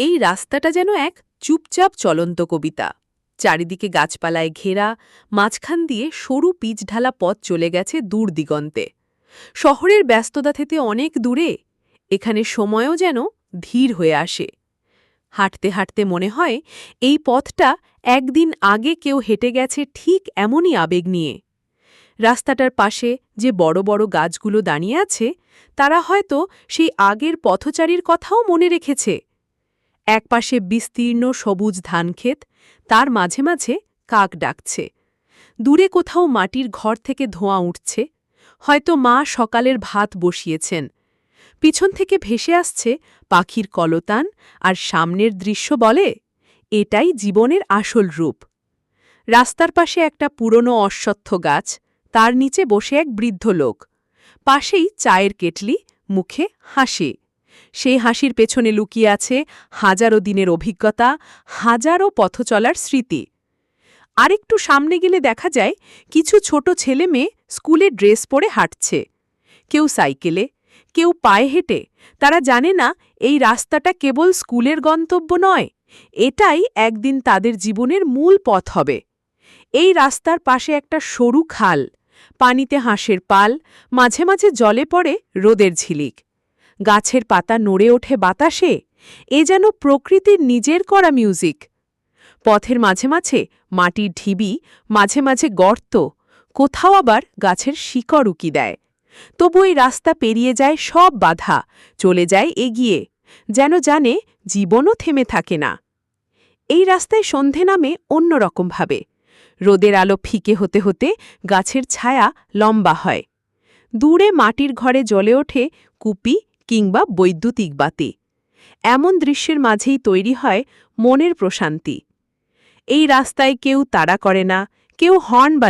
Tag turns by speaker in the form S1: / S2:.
S1: এই রাস্তাটা যেন এক চুপচাপ চলন্ত কবিতা। চারিদিকে গাছপালায় ঘেরা, মাঝখান দিয়ে সরু পিচঢালা পথ চলে গেছে দূর দিগন্তে। শহরের ব্যস্ততা থেকে অনেক দূরে, এখানে সময়ও যেন ধীর হয়ে আসে। হাঁটতে হাঁটতে মনে হয়, এই পথটা একদিন আগে কেউ হেঁটে গেছে ঠিক এমনই আবেগ নিয়ে। রাস্তাটার পাশে যে বড় বড় গাছগুলো দাঁড়িয়ে আছে, তারা হয়তো সেই আগের পথচারীর কথাও মনে রেখেছে। একপাশে বিস্তীর্ণ সবুজ ধানক্ষেত, তার মাঝে মাঝে কাক ডাকছে। দূরে কোথাও মাটির ঘর থেকে ধোঁয়া উঠছে। হয়তো মা সকালের ভাত বসিয়েছেন। পিছন থেকে ভেসে আসছে পাখির কলতান আর সামনের দৃশ্য বলে, এটাই জীবনের আসল রূপ। রাস্তার পাশে একটা পুরনো অশ্বত্থ গাছ, তার নিচে বসে এক বৃদ্ধ লোক। পাশেই চায়ের কেটলি, মুখে হাসি। সেই হাসির পেছনে লুকিয়ে আছে হাজারো দিনের অভিজ্ঞতা, হাজারো পথচলার স্মৃতি। আরেকটু সামনে গেলে দেখা যায়, কিছু ছোট ছেলে মেয়ে স্কুলে ড্রেস পরে হাঁটছে। কেউ সাইকেলে, কেউ পায়ে হেঁটে। তারা জানে না এই রাস্তাটা কেবল স্কুলের গন্তব্য নয়, এটাই একদিন তাদের জীবনের মূল পথ হবে। এই রাস্তার পাশে একটা সরু খাল, পানিতে হাঁসের পাল, মাঝে মাঝে জলে পড়ে রোদের ঝিলিক। গাছের পাতা নড়ে ওঠে বাতাসে, এ যেন প্রকৃতির নিজের করা মিউজিক। পথের মাঝে মাঝে মাটির ঢিবি মাঝে মাঝে গর্ত, কোথাও আবার গাছের শিকড় উকি দেয়। তবু এই রাস্তা পেরিয়ে যায় সব বাধা, চলে যায় এগিয়ে, যেন জানে জীবনও থেমে থাকে না। এই রাস্তায় সন্ধে নামে অন্যরকমভাবে, রোদের আলো ফিকে হতে হতে গাছের ছায়া লম্বা হয়। দূরে মাটির ঘরে জ্বলে ওঠে কুপি কিংবা বৈদ্যুতিক বাতি। এমন দৃশ্যের মাঝেই তৈরি হয় মনের প্রশান্তি। এই রাস্তায় কেউ তাড়া করে না, কেউ হর্ন বা